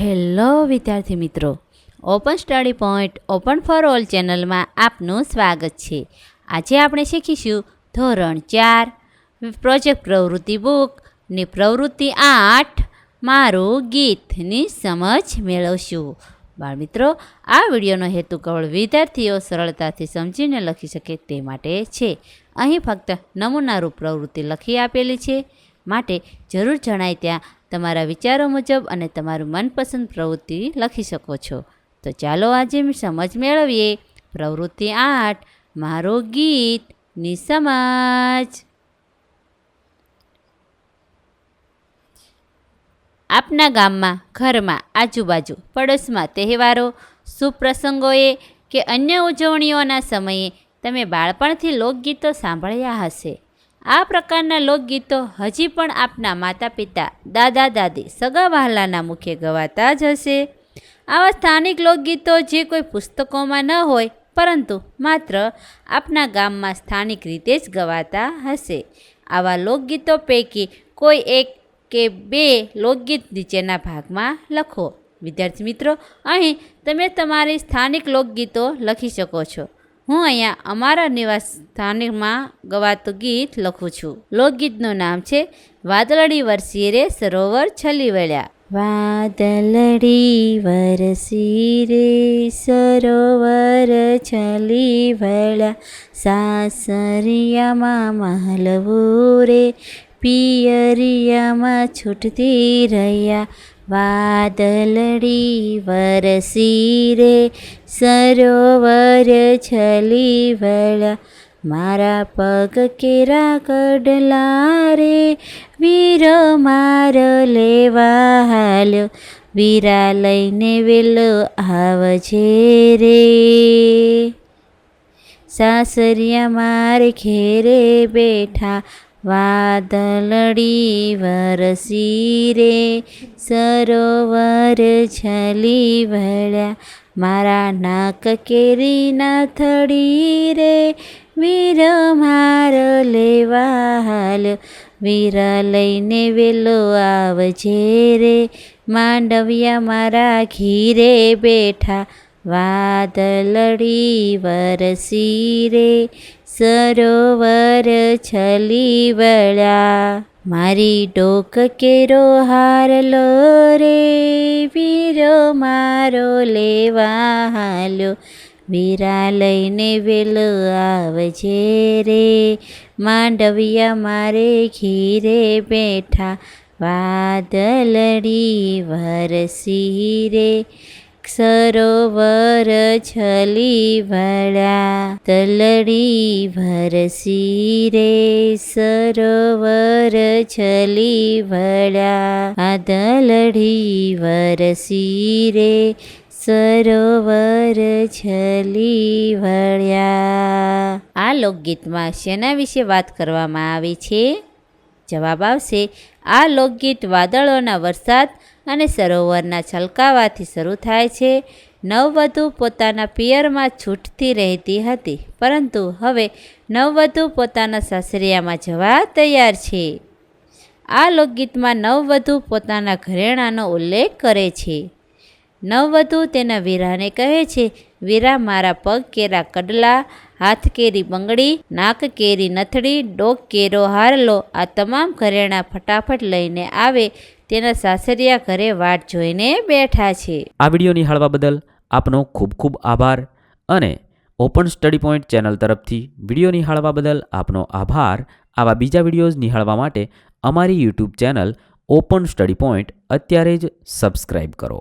Hello વિદ્યાર્થી મિત્રો, open study point, open for all ચેનલમાં આપનું સ્વાગત છે. આજે આપણે શીખીશું ધોરણ ચાર, પ્રોજેક્ટ પ્રવૃત્તિ બુકની પ્રવૃત્તિ આઠ, મારું ગીતની સમજ મેળવશું. બાળમિત્રો આ વિડીયોનો હેતુ કેવળ વિદ્યાર્થીઓ સરળતાથી સમજીને લખી શકે તે માટે છે. અહીં ફક્ત નમૂનારૂપ પ્રવૃત્તિ લખી આપેલી છે. માટે જરૂર જણાય ત્યાં તમારા વિચારો મુજબ અને તમારું મનપસંદ પ્રવૃત્તિ લખી શકો છો. તો ચાલો આજે સમજ મેળવીએ. પ્રવૃત્તિ આઠ, મારું ગીતની સમજ. આપના ગામમાં, ઘરમાં, આજુબાજુ, પડોશમાં તહેવારો શુભ પ્રસંગોએ કે અન્ય ઉજવણીઓના સમયે તમે બાળપણથી લોકગીતો સાંભળ્યા હશે. આ પ્રકારના લોકગીતો હજી પણ આપના માતા પિતા દાદા, દાદી, સગા વહાલાના મુખે ગવાતા જ હશે. આવા સ્થાનિક લોકગીતો જે કોઈ પુસ્તકોમાં ન હોય, પરંતુ માત્ર આપના ગામમાં સ્થાનિક રીતે જ ગવાતા હશે. આવા લોકગીતો પૈકી કોઈ એક કે બે લોકગીત નીચેના ભાગમાં લખો. વિદ્યાર્થી મિત્રો, અહીં તમે તમારી સ્થાનિક લોકગીતો લખી શકો છો. હું અહીંયા અમારા નિવાસ સ્થાનિકમાં ગવાતું ગીત લખું છું. લોકગીતનું નામ છે, વાદળડી વરસી રે સરોવર છલી વળ્યા. વાદળડી વરસી રે સરોવર છલી વળ્યા. સાસરિયામાં મહલવું રે પિયરિયામાં છૂટતી રહ્યા. વાદળડી વરસી રે સરોવર છલી વળ્યા મારા પગ કેરા કડલા રે વીરો મારો લેવા હાલ્યો વીરા લઈને વેલો આવજે રે. સાસરિયા મારે ઘેરે બેઠા વાદળડી વરસી રે સરોવર છલી વળ્યા. મારા નાક કેરીના થડી રે, વીર માર લેવા હાલ્યો વીર લઈને વેલો આવજે રે, માંડવિયા મારા ઘીરે બેઠા. વાદળડી વરસી રે સરોવર છલી વળ્યા. મારી ડોક કેરો હારલો રે, વીરો મારો લેવા હાલો વીરા લઈને વેલો આવજે રે, માંડવિયા મારે ઘીરે બેઠા. વાદળડી વરસી રે સરોવર છલી વળા તલડી ભરસી રે. સરોવર છલી વળા આ તલડી વરસી રે. સરોવર છલી વળ્યા. આ લોકગીતમાં શેના વિશે વાત કરવામાં આવી છે? જવાબ આવશે, આ લોકગીત વાદળોના વરસાદ અને સરોવરના છલકાવાથી શરૂ થાય છે. નવવધુ પોતાના પિયરમાં છૂટતી રહેતી હતી, પરંતુ હવે નવવધુ પોતાના સાસરિયામાં જવા તૈયાર છે. આ લોકગીતમાં નવવધુ પોતાના ઘરેણાનો ઉલ્લેખ કરે છે. નવવધુ તેના વીરાને કહે છે, વીરા મારા પગ કેરા કડલા હાથ કેરી બંગડી, નાક કેરી નથડી, ડોક કેરો હારલો, આ તમામ ઘરેણાં ફટાફટ લઈને આવે તેના સાસરિયા ઘરે વાટ જોઈને બેઠા છે. આ વીડિયો નિહાળવા બદલ આપનો ખૂબ ખૂબ આભાર અને ઓપન સ્ટડી પોઈન્ટ ચેનલ તરફથી વીડિયો નિહાળવા બદલ આપનો આભાર. આવા બીજા વિડીયોઝ નિહાળવા માટે અમારી YouTube channel open study point અત્યારે જ સબસ્ક્રાઈબ કરો.